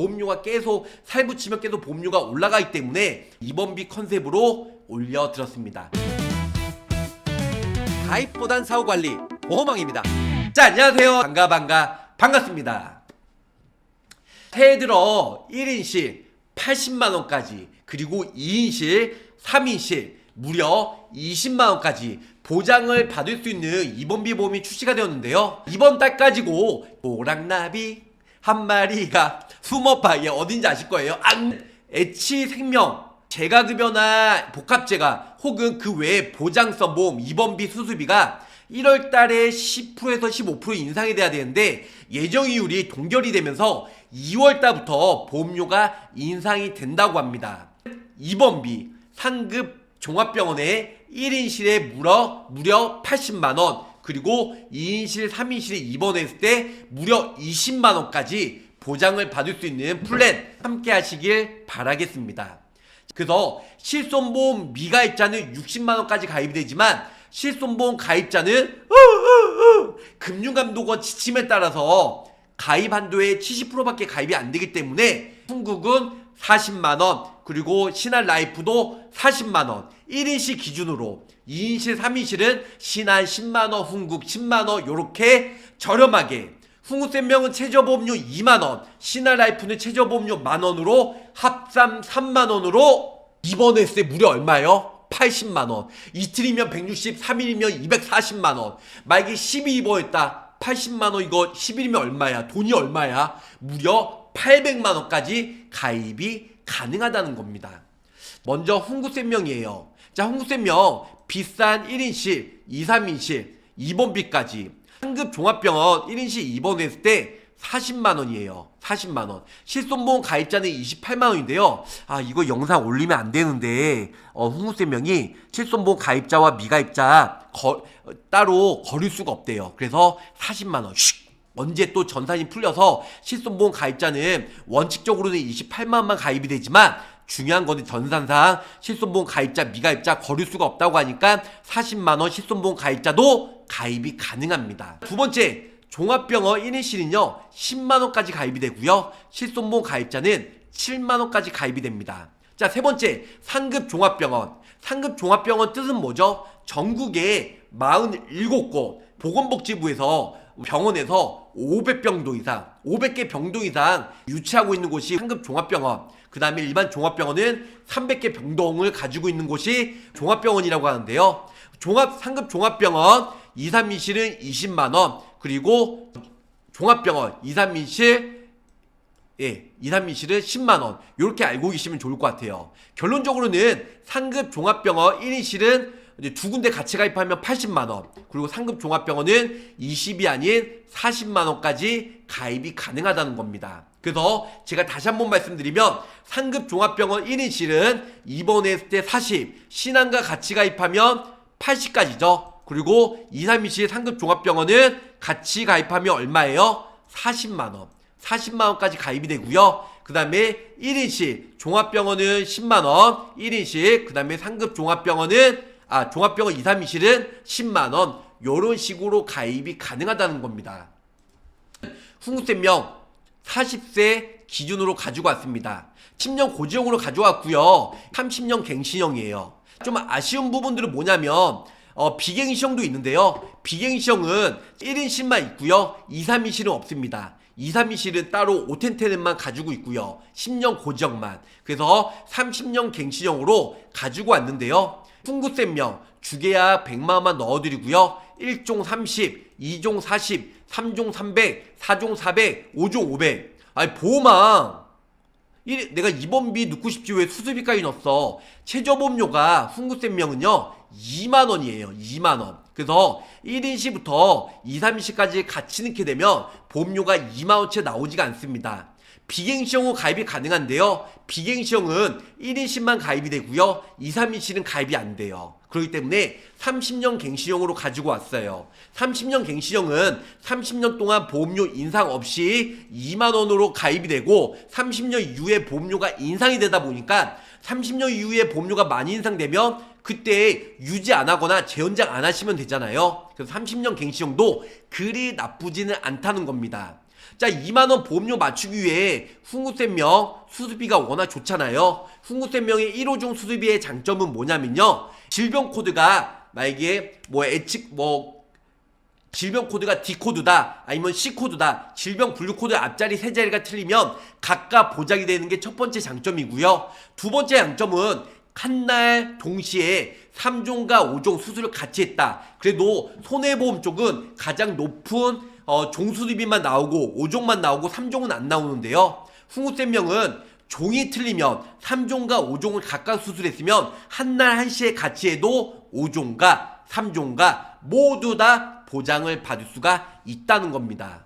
보험료가 계속 살붙이면 계속 보험료가 올라가기 때문에 이번비 컨셉으로 올려드렸습니다. 가입보단 사후관리 보험왕입니다. 자 안녕하세요 반가 반가 반갑습니다. 새해 들어 1인실 80만원까지 그리고 2인실 3인실 무려 20만원까지 보장을 받을 수 있는 입원비 보험이 출시가 되었는데요 이번 달까지고 오랑나비 한 마리가 숨어봐 얘 어딘지 아실 거예요 안 애치 생명 재가급여나 복합재가 혹은 그 외에 보장성 보험 입원비 수수비가 1월 달에 10%에서 15% 인상이 돼야 되는데 예정 이율이 동결이 되면서 2월 달부터 보험료가 인상이 된다고 합니다. 입원비 상급 종합병원에 1인실에 무려 무려 80만 원 그리고 2인실 3인실에 입원했을 때 무려 20만 원까지 보장을 받을 수 있는 플랜 함께 하시길 바라겠습니다. 그래서 실손보험 미가입자는 60만 원까지 가입이 되지만 실손보험 가입자는 금융감독원 지침에 따라서 가입 한도의 70%밖에 가입이 안 되기 때문에 한국은 40만 원 그리고 신한 라이프도 40만 원 1인실 기준으로 2인실 3인실은 신한 10만 원 훈국 10만 원 요렇게 저렴하게 훈국생명은 최저보험료 2만 원 신한 라이프는 최저보험료 만 원으로 합산 3만 원으로 입원했을 때 무려 얼마요? 80만원. 이틀이면 160, 3일이면 240만원. 만약에 10일 입원했다. 80만원 이거 10일이면 얼마야? 돈이 얼마야? 무려 800만원까지 가입이 가능하다는 겁니다. 먼저 훈구센명이에요. 자, 훈구센명 비싼 1인실, 2, 3인실, 입원비까지 상급 종합병원 1인실 입원했을 때 40만 원이에요. 40만 원. 실손보험 가입자는 28만 원인데요. 아 이거 영상 올리면 안 되는데 어, 홍무세명이 실손보험 가입자와 미가입자 거, 어, 따로 거릴 수가 없대요. 그래서 40만 원. 슉. 언제 또 전산이 풀려서 실손보험 가입자는 원칙적으로는 28만 원만 가입이 되지만 중요한 거는 전산상 실손보험 가입자, 미가입자 거릴 수가 없다고 하니까 40만 원 실손보험 가입자도 가입이 가능합니다. 두 번째 종합병원 1인실은요 10만 원까지 가입이 되고요 실손보험 가입자는 만원까지 가입이 됩니다 자 세 번째 상급 종합병원 상급 종합병원 뜻은 뭐죠? 전국에 47곳 보건복지부에서 병원에서 500병동 이상 500개 병동 이상 유치하고 있는 곳이 상급 종합병원 그 다음에 일반 종합병원은 300개 병동을 가지고 있는 곳이 종합병원이라고 하는데요. 종합 상급 종합병원 2, 3인실은 20만원 그리고 종합병원 2, 3인실 예, 2, 3인실은 10만원. 이렇게 알고 계시면 좋을 것 같아요. 결론적으로는 상급 종합병원 1인실은 이제 두 군데 같이 가입하면 80만원. 그리고 상급 종합병원은 20이 아닌 40만원까지 가입이 가능하다는 겁니다. 그래서 제가 다시 한번 말씀드리면 상급 종합병원 1인실은 입원했을 때 40, 신한과 같이 가입하면 80까지죠. 그리고 2, 3인실 상급 종합병원은 같이 가입하면 얼마예요? 40만원. 40만원까지 가입이 되고요. 그 다음에 1인실 종합병원은 10만원. 1인실 그 다음에 상급 종합병원은 아 종합병원 2, 3인실은 10만원 요런 식으로 가입이 가능하다는 겁니다 훈구센명 40세 기준으로 가지고 왔습니다 10년 고지형으로 가져왔고요 30년 갱신형이에요 좀 아쉬운 부분들은 뭐냐면 어, 비갱시형도 있는데요. 비갱시형은 1인실만 있고요. 2, 3인실은 없습니다. 2, 3인실은 따로 5텐텐만 가지고 있고요. 10년 고지형만. 그래서 30년 갱신형으로 가지고 왔는데요. 훈구센명 주계약 100만원만 넣어드리고요. 1종 30, 2종 40, 3종 300, 4종 400, 5종 500. 아니 이- 내가 입원비 넣고 싶지 왜 수술비까지 넣었어? 최저보험료가 훈구센명은요 2만원이에요 2만원 그래서 1인 시부터 2, 3인시까지 같이 넣게 되면 보험료가 2만원치 나오지가 않습니다 비갱시형은 가입이 가능한데요 비갱시형은 1인시만 가입이 되고요 2, 3인시는 가입이 안 돼요 그렇기 때문에 30년 갱신형으로 가지고 왔어요 30년 갱신형은 30년 동안 보험료 인상 없이 2만원으로 가입이 되고 30년 이후에 보험료가 인상이 되다 보니까 30년 이후에 보험료가 많이 인상되면 그때 유지 안 하거나 재연장 안 하시면 되잖아요. 그래서 30년 갱신형도 그리 나쁘지는 않다는 겁니다. 자, 2만원 보험료 맞추기 위해 훈구센명 수수비가 워낙 좋잖아요. 훈구센명의 1호종 수수비의 장점은 뭐냐면요. 질병 코드가 만약에 뭐 예측 뭐 질병 코드가 D 코드다 아니면 C 코드다 질병 분류 코드 앞자리 세 자리가 틀리면 각각 보장이 되는 게 첫 번째 장점이고요. 두 번째 장점은 한날 동시에 3종과 5종 수술을 같이 했다. 그래도 손해보험 쪽은 가장 높은 어, 종수리비만 나오고 5종만 나오고 3종은 안 나오는데요. 훈구센명은 종이 틀리면 3종과 5종을 각각 수술했으면 한 날 한시에 같이 해도 5종과 3종과 모두 다 보장을 받을 수가 있다는 겁니다.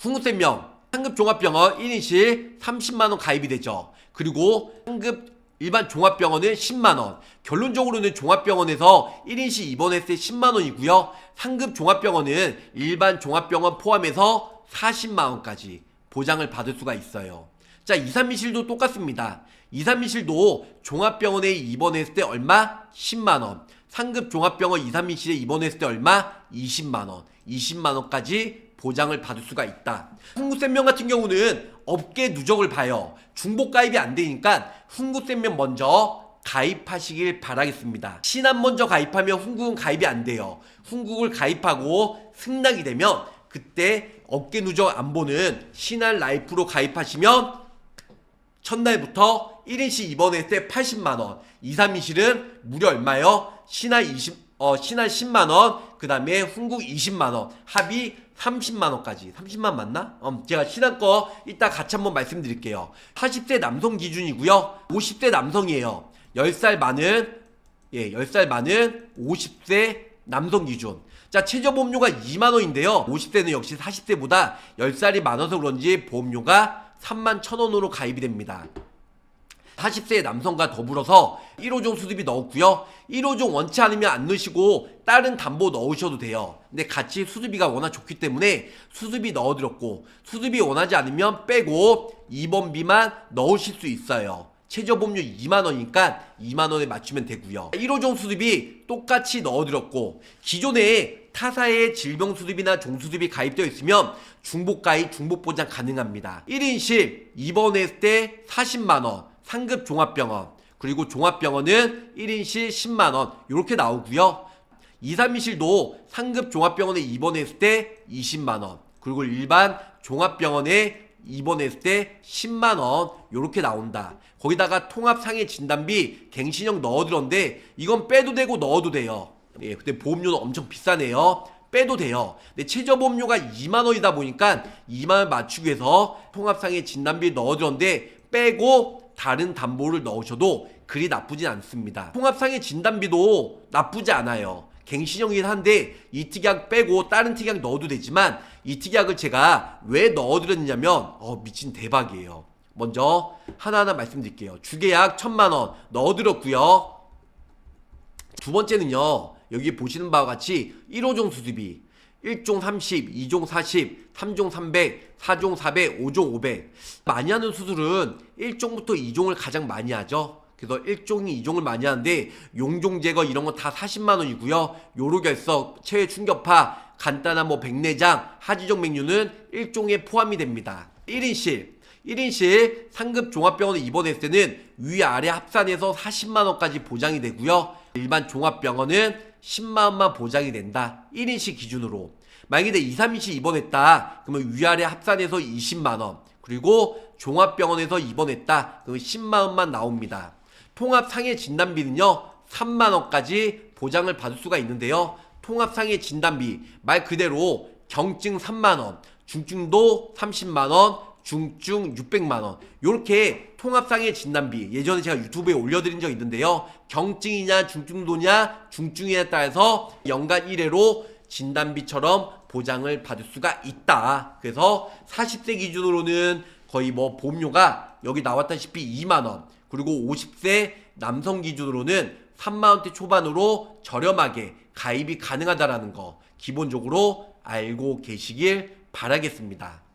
훈구센명 상급 종합병원 1인실 30만원 가입이 되죠. 그리고 상급 일반 종합병원은 10만원. 결론적으로는 종합병원에서 1인실 입원했을 때 10만원이고요. 상급 종합병원은 일반 종합병원 포함해서 40만원까지 보장을 받을 수가 있어요. 자, 2, 3미실도 똑같습니다. 2, 3미실도 종합병원에 입원했을 때 얼마? 10만원. 상급 종합병원 2, 3미실에 입원했을 때 얼마? 20만원. 20만원까지 보장을 받을 수가 있다. 훈구센명 같은 경우는 업계 누적을 봐요. 중복 가입이 안 되니까 훈구센명 먼저 가입하시길 바라겠습니다. 신한 먼저 가입하면 훈국은 가입이 안 돼요. 훈국을 가입하고 승낙이 되면 그때 업계 누적 안 보는 신한 라이프로 가입하시면 첫날부터 1인실 입원했을 때 80만원, 2, 3인실은 무려 얼마요? 신할 20, 어, 신할 10만원, 그 다음에 훈국 20만원, 합이 30만원까지. 30만 맞나? 음, 제가 신한 거 이따 같이 한번 말씀드릴게요. 40대 남성 기준이고요. 50대 남성이에요. 10살 많은, 예, 10살 많은 50세 남성 기준. 자, 최저 보험료가 2만원인데요. 50대는 역시 40대보다 10살이 많아서 그런지 보험료가 3만 1천원으로 가입이 됩니다. 40세 남성과 더불어서 1호종 수습이 넣었고요. 1호종 원치 않으면 안 넣으시고 다른 담보 넣으셔도 돼요. 근데 같이 수습비가 워낙 좋기 때문에 수습비 넣어드렸고 수습비 원하지 않으면 빼고 2번비만 넣으실 수 있어요. 최저 보험료 2만원이니까 2만원에 맞추면 되고요 1호종 수습이 똑같이 넣어드렸고 기존에 타사의 질병 수습이나 종수습이 가입되어 있으면 중복 가입, 중복 보장 가능합니다 1인실 입원했을 때 40만원 상급 종합병원 그리고 종합병원은 1인실 10만원 이렇게 나오고요. 2, 3인실도 상급 종합병원에 입원했을 때 20만원 그리고 일반 종합병원에 입원했을 때 10만원 요렇게 나온다. 거기다가 통합상해 진단비 갱신형 넣어들었는데 이건 빼도 되고 넣어도 돼요. 예, 근데 보험료는 엄청 비싸네요. 빼도 돼요. 근데 최저 보험료가 2만원이다 보니까 2만원 맞추기 위해서 통합상해 진단비 넣어들었는데 빼고 다른 담보를 넣으셔도 그리 나쁘진 않습니다 통합상해 진단비도 나쁘지 않아요 갱신형이긴 한데 이 특약 빼고 다른 특약 넣어도 되지만 이 특약을 제가 왜 넣어드렸냐면 어 미친 대박이에요. 먼저 하나하나 말씀드릴게요. 주계약 천만 원 넣어드렸고요. 두 번째는요. 여기 보시는 바와 같이 1호종 수습이 1종 30, 2종 40, 3종 300, 4종 400, 5종 500 많이 하는 수술은 1종부터 2종을 가장 많이 하죠. 그래서 1종이 2종을 많이 하는데 용종 제거 이런 거다 40만 원이고요. 요로결석, 체외 충격파, 간단한 뭐 백내장, 하지정 맥류는 1종에 포함이 됩니다. 1인실 1인실 상급 종합병원에 입원했을 때는 위아래 합산해서 40만 원까지 보장이 되고요. 일반 종합병원은 10만 원만 보장이 된다. 1인실 기준으로. 만약에 내 2, 3인실 입원했다. 그러면 위아래 합산해서 20만 원. 그리고 종합병원에서 입원했다. 그러면 10만 원만 나옵니다. 통합상해 진단비는요. 3만 원까지 보장을 받을 수가 있는데요. 통합상해 진단비 말 그대로 경증 3만 원, 중증도 30만 원, 중증 600만 원. 요렇게 통합상해 진단비 예전에 제가 유튜브에 올려드린 적 있는데요. 경증이냐 중증도냐 중증에 따라서 연간 1회로 진단비처럼 보장을 받을 수가 있다. 그래서 40세 기준으로는 거의 뭐 보험료가 여기 나왔다시피 2만 원. 그리고 50세 남성 기준으로는 3만 원대 초반으로 저렴하게 가입이 가능하다라는 거 기본적으로 알고 계시길 바라겠습니다.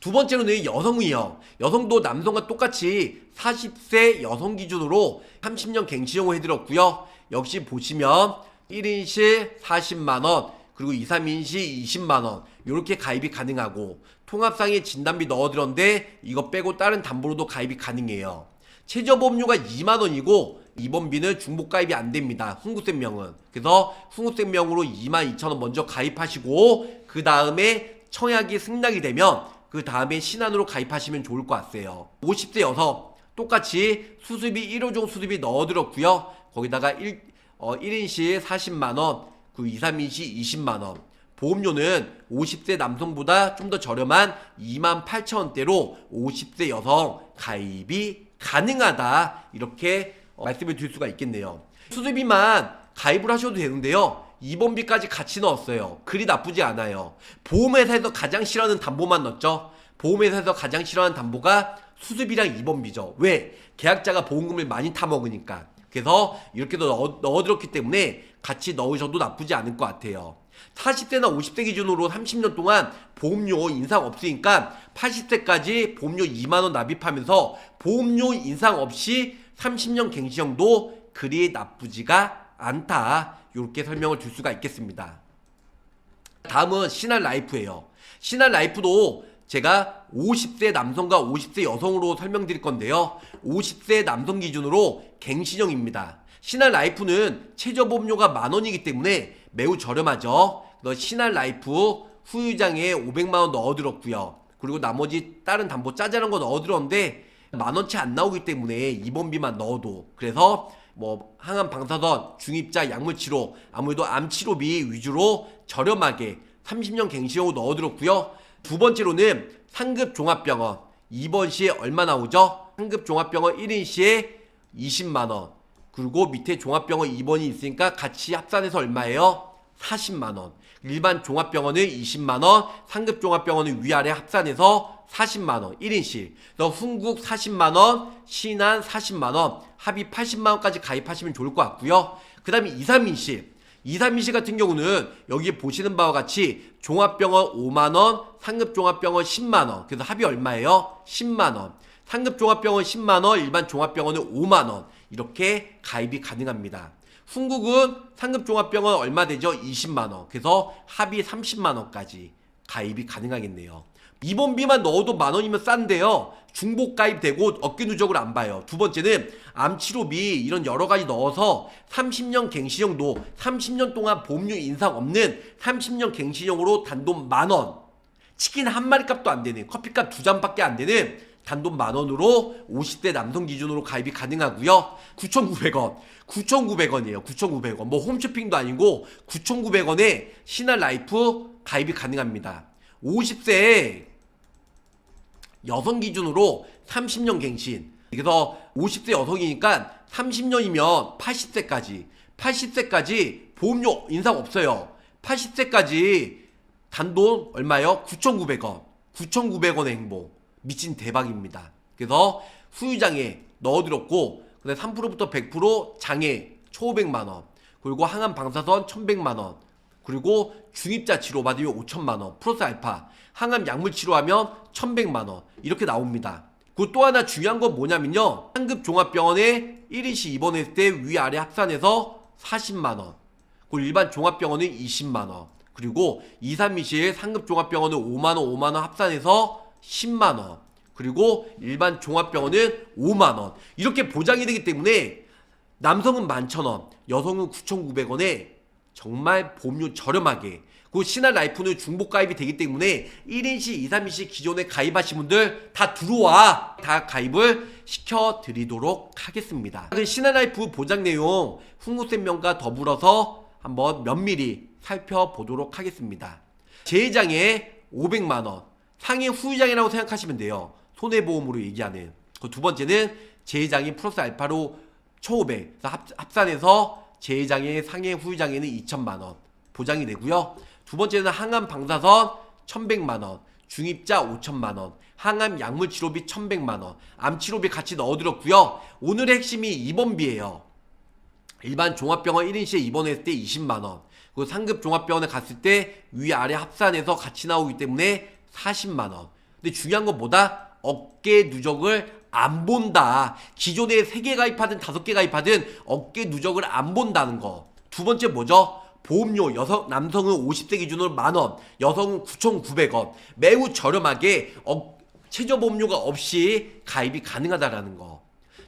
두 번째로는 여성이요. 여성도 남성과 똑같이 40세 여성 기준으로 30년 갱신형을 해드렸고요. 역시 보시면 1인실 40만원, 그리고 2, 3인 시 20만원 이렇게 가입이 가능하고 통합상의 진단비 넣어드렸는데 이거 빼고 다른 담보로도 가입이 가능해요. 최저보험료가 2만원이고 입원비는 중복 가입이 안 됩니다. 흥구센명은. 그래서 흥구센명으로 2만 2천원 먼저 가입하시고 그 다음에 청약이 승낙이 되면 그 다음에 신한으로 가입하시면 좋을 것 같아요. 50세 여성 똑같이 수습이 1호종 수습이 넣어드렸고요. 거기다가 1, 어, 1인시 40만원, 그 2, 3인시 20만원. 보험료는 50세 남성보다 좀 더 저렴한 2만 8천 원대로 50세 여성 가입이 가능하다 이렇게 어, 말씀을 드릴 수가 있겠네요. 수술비만 가입을 하셔도 되는데요. 입원비까지 같이 넣었어요. 그리 나쁘지 않아요. 보험회사에서 가장 싫어하는 담보만 넣었죠. 보험회사에서 가장 싫어하는 담보가 수술비랑 입원비죠. 왜? 계약자가 보험금을 많이 타먹으니까. 그래서 이렇게도 넣어, 넣어들었기 때문에 같이 넣으셔도 나쁘지 않을 것 같아요. 40대나 50대 기준으로 30년 동안 보험료 인상 없으니까 80세까지 보험료 2만원 납입하면서 보험료 인상 없이 30년 갱신형도 그리 나쁘지가 않다. 이렇게 설명을 줄 수가 있겠습니다. 다음은 신한 라이프예요. 신한 라이프도 제가 50세 남성과 50세 여성으로 설명드릴 건데요. 50세 남성 기준으로 갱신형입니다. 신한 라이프는 최저 보험료가 만 원이기 때문에 매우 저렴하죠. 신한 라이프 후유장에 500만 원 넣어들었고요. 그리고 나머지 다른 담보 짜잘한 거 넣어들었는데 만 원치 안 나오기 때문에 입원비만 넣어도 그래서 뭐 항암 방사선, 중입자, 약물 치료, 아무래도 암 치료비 위주로 저렴하게 30년 갱신형으로 넣어들었고요. 두 번째로는 상급 종합병원 2번 시에 얼마 나오죠? 상급 종합병원 1인 시에 20만 원. 그리고 밑에 종합병원 2번이 있으니까 같이 합산해서 얼마예요? 40만 원. 일반 종합병원은 20만 원, 상급 종합병원은 위아래 합산해서 40만 원. 1인실. 그래서 훈국 40만 원, 신안 40만 원, 합의 80만 원까지 가입하시면 좋을 것 같고요. 그 다음에 2, 3인실. 2, 3인실 같은 경우는 여기 보시는 바와 같이 종합병원 5만 원, 상급 종합병원 10만 원. 그래서 합의 얼마예요? 10만 원. 상급 종합병원 10만 원, 일반 종합병원은 5만 원. 이렇게 가입이 가능합니다. 훈국은 상급 종합병원 얼마 되죠? 20만 원. 그래서 합의 30만 원까지 가입이 가능하겠네요. 입원비만 넣어도 만 원이면 싼데요. 중복 가입되고 어깨 누적을 안 봐요. 두 번째는 암 치료비 이런 여러 가지 넣어서 30년 갱신형도 30년 동안 보험료 인상 없는 30년 갱신형으로 단돈 만 원. 치킨 한 마리 값도 안 되는 커피값 두 잔밖에 안 되는 단돈 만 원으로 50대 남성 기준으로 가입이 가능하고요. 9,900원. 9,900원이에요. 9,900원. 뭐 홈쇼핑도 아니고 9,900원에 신한 라이프 가입이 가능합니다. 50세 여성 기준으로 30년 갱신. 그래서 50세 여성이니까 30년이면 80세까지. 80세까지 보험료 인상 없어요. 80세까지 단돈 얼마요? 9,900원. 9,900원의 행복. 미친 대박입니다. 그래서 후유장에 넣어드렸고, 근데 3%부터 100% 장애 1,500만원. 그리고 항암 방사선 1,100만원. 그리고 중입자 치료 받으면 5천만원. 플러스 알파. 항암 약물 치료하면 1,100만 원. 이렇게 나옵니다. 그리고 또 하나 중요한 건 뭐냐면요. 상급 종합병원에 1인시 입원했을 때 위아래 합산해서 40만 원. 그리고 일반 종합병원은 20만 원. 그리고 2, 3인실 상급 종합병원은 5만 원, 5만 원 합산해서 10만 원. 그리고 일반 종합병원은 5만 원. 이렇게 보장이 되기 때문에 남성은 11,000원, 여성은 9,900원에 정말 보험료 저렴하게 그 신한 라이프는 중복 가입이 되기 때문에 1인시, 2, 3인시 기존에 가입하신 분들 다 들어와 다 가입을 시켜드리도록 하겠습니다. 그 신한 라이프 보장 내용 훈구센명과 더불어서 한번 면밀히 살펴보도록 하겠습니다. 재장에 500만원 상해 후유장이라고 생각하시면 돼요. 손해보험으로 얘기하는 그 두 번째는 재장이 플러스 알파로 1500 합, 합산해서 재장의 상해 후유장에는 2천만 원 보장이 되고요. 두 번째는 항암 방사선 1100만 원, 중입자 5천만 원, 항암 약물 치료비 1100만 원, 암 치료비 같이 넣어드렸고요. 오늘의 핵심이 입원비예요. 일반 종합병원 1인시에 입원했을 때 20만 원, 그리고 상급 종합병원에 갔을 때 위아래 합산해서 같이 나오기 때문에 40만 원. 근데 중요한 건 뭐다? 어깨 누적을 안 본다. 기존에 3개 가입하든 5개 가입하든 어깨 누적을 안 본다는 거. 두 번째 뭐죠? 보험료 여성 남성은 50세 기준으로 만 원, 여성은 9,900원 매우 저렴하게 어, 최저 보험료가 없이 가입이 가능하다라는 거.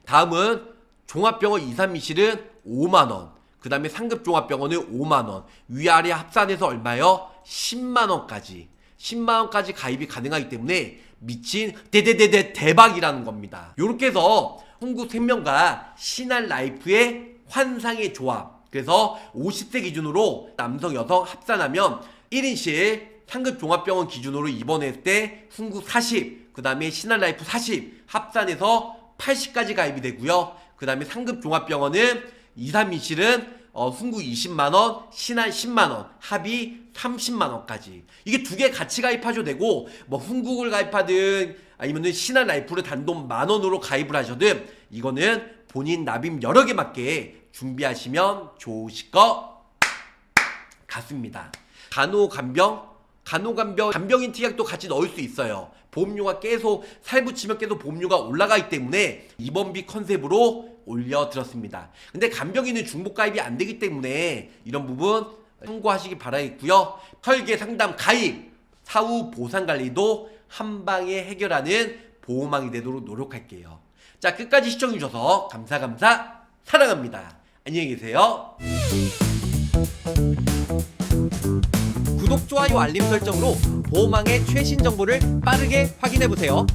다음은 종합병원 2, 3, 2실은 5만 원. 그 다음에 상급 종합병원은 5만 원. 위아래 합산해서 얼마요? 10만 원까지. 10만 원까지 가입이 가능하기 때문에 미친 대대대대 대박이라는 겁니다. 요렇게 해서 홍구 생명과 신한 라이프의 환상의 조합. 그래서 50세 기준으로 남성 여성 합산하면 1인실 상급 종합병원 기준으로 입원했을 때 훈구 40, 그 다음에 신한 라이프 40 합산해서 80까지 가입이 되고요. 그 다음에 상급 종합병원은 2, 3인실은 어, 훈구 20만원, 신한 10만원, 합이 30만원까지. 이게 두 개 같이 가입하셔도 되고, 뭐, 훈국을 가입하든, 아니면은 신한 라이프를 단돈 만원으로 가입을 하셔든, 이거는 본인 납입 여러 개 맞게 준비하시면 좋으실 것 같습니다. 간호간병, 간호간병, 간병인 특약도 같이 넣을 수 있어요. 보험료가 계속 살 붙이면 계속 보험료가 올라가기 때문에 입원비 컨셉으로 올려드렸습니다. 근데 간병인은 중복 가입이 안 되기 때문에 이런 부분 참고하시기 바라겠고요. 설계 상담 가입, 사후 보상 관리도 한 방에 해결하는 보호망이 되도록 노력할게요. 자, 끝까지 시청해주셔서 감사, 감사, 사랑합니다. 안녕히 계세요. 구독, 좋아요, 알림 설정으로 보호망의 최신 정보를 빠르게 확인해 보세요.